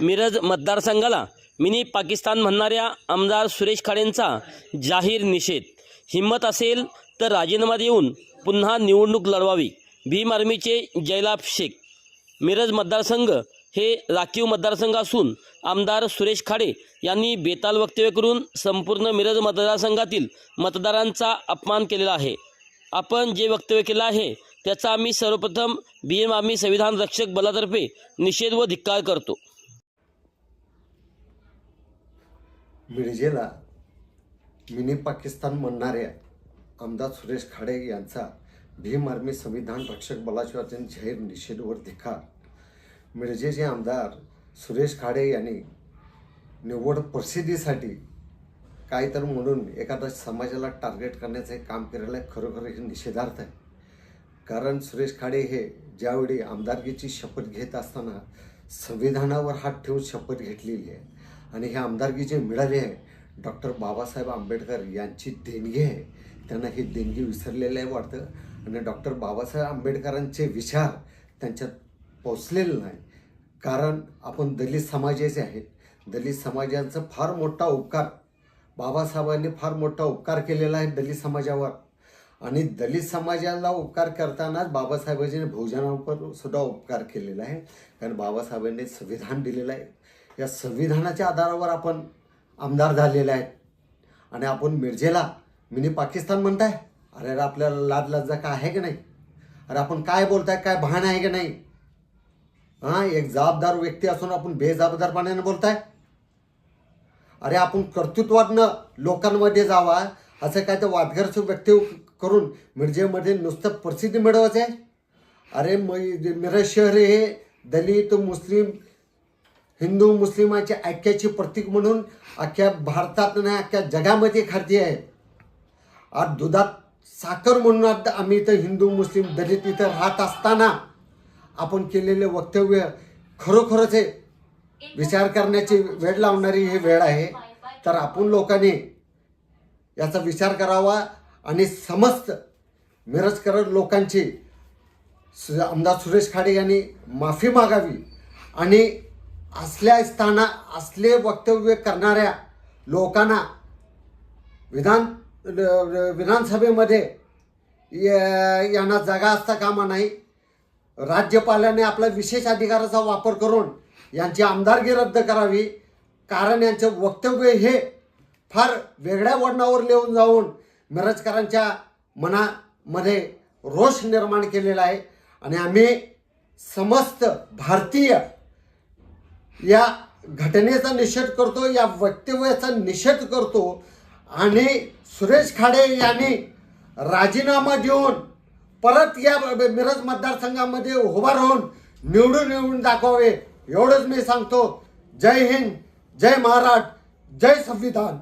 मिरज मतदारसंघाला मिनी पाकिस्तान म्हणणाऱ्या आमदार सुरेश खाडेंचा जाहीर निषेध. हिंमत असेल तर राजीनामा देऊन पुन्हा निवडणूक लढवावी. भीम आर्मीचे जयलाभ शेख. मिरज मतदारसंघ हे राखीव मतदारसंघ असून आमदार सुरेश खाडे यांनी बेताल वक्तव्य करून संपूर्ण मिरज मतदारसंघातील मतदारांचा अपमान केलेला आहे. आपण जे वक्तव्य केलं आहे त्याचा आम्ही सर्वप्रथम बी एम आर्मी संविधान रक्षक बलातर्फे निषेध व धिक्कार करतो. मिरजेला मिनी पाकिस्तान म्हणणाऱ्या आमदार सुरेश खाडे यांचा भीम आर्मी संविधान रक्षक बलाच्या वतीने जाहीर निषेधवर धिकार मिरजेचे आमदार सुरेश खाडे यांनी निवड प्रसिद्धीसाठी काय तर म्हणून एखाद्या समाजाला टार्गेट करण्याचं हे काम केलेलं आहे खरोखर हे निषेधार्थ आहे. कारण सुरेश खाडे हे ज्यावेळी आमदारकीची शपथ घेत असताना संविधानावर हात ठेवून शपथ घेतलेली आहे आणि हे आमदारकी जे मिळाले आहे डॉक्टर बाबासाहेब आंबेडकर यांची देणगी आहे त्यांना ही देणगी विसरलेलं आहे वाटतं. आणि डॉक्टर बाबासाहेब आंबेडकरांचे विचार त्यांच्यात पोचलेले नाही. कारण आपण दलित समाजाचे आहेत. दलित समाजाचा फार मोठा उपकार बाबासाहेबांनी फार मोठा उपकार केलेला आहे दलित समाजावर. आणि दलित समाजाला उपकार करतानाच बाबासाहेबांनी भोजनावर सुद्धा उपकार केलेला आहे. कारण बाबासाहेबांनी संविधान दिलेलं आहे. या संविधानाच्या आधारावर आपण आमदार झालेले आहेत. आणि आपण मिरजेला मिनी पाकिस्तान म्हणताय. अरे अरे आपल्याला लाज लज्जा काय आहे की नाही? अरे आपण काय बोलताय काय भान आहे की नाही? हां एक जबाबदार व्यक्ती असून आपण बेजबाबदारपणाने बोलताय. अरे आपण कर्तृत्वानं लोकांमध्ये जावा असं काय तर वादग्रस्त व्यक्ती करून मिरजेमध्ये नुसतं प्रसिद्धी मिळवायचं आहे अरे म मिरज शहर हे दलित मुस्लिम हिंदू मुस्लिमाच्या ऐक्याचे प्रतीक म्हणून अख्ख्या भारतात नाही अख्ख्या जगामध्ये खाती आहे. आज दुधात साखर म्हणून आता आम्ही इथं हिंदू मुस्लिम दलित इथं राहत असताना आपण केलेले वक्तव्य खरोखरच हे विचार करण्याची वेळ लावणारी ही वेळ आहे. तर आपण लोकांनी याचा विचार करावा आणि समस्त मिरजकर लोकांची सु- आमदार सुरेश खाडे यांनी माफी मागावी आणि असल्या स्थाना असले वक्तव्य करणाऱ्या लोकांना विधान विधानसभेमध्ये या- यांना जागा असता कामा नाही. राज्यपालाने आपला विशेष अधिकाराचा वापर करून यांची आमदारगी रद्द करावी. कारण यांचं वक्तव्य हे फार वेगळ्या वळणावर लिहून जाऊन मिरजकरांच्या मनामध्ये रोष निर्माण केलेला आहे. आणि आम्ही समस्त भारतीय या घटनेचा निषेध करतो या वक्तव्याचा निषेध करतो आणि सुरेश खाडे यांनी राजीनामा देऊन परत या मिरज मतदारसंघामध्ये उभा राहून निवडून येऊन दाखवावे एवढंच मी सांगतो. जय हिंद जय महाराष्ट्र जय संविधान.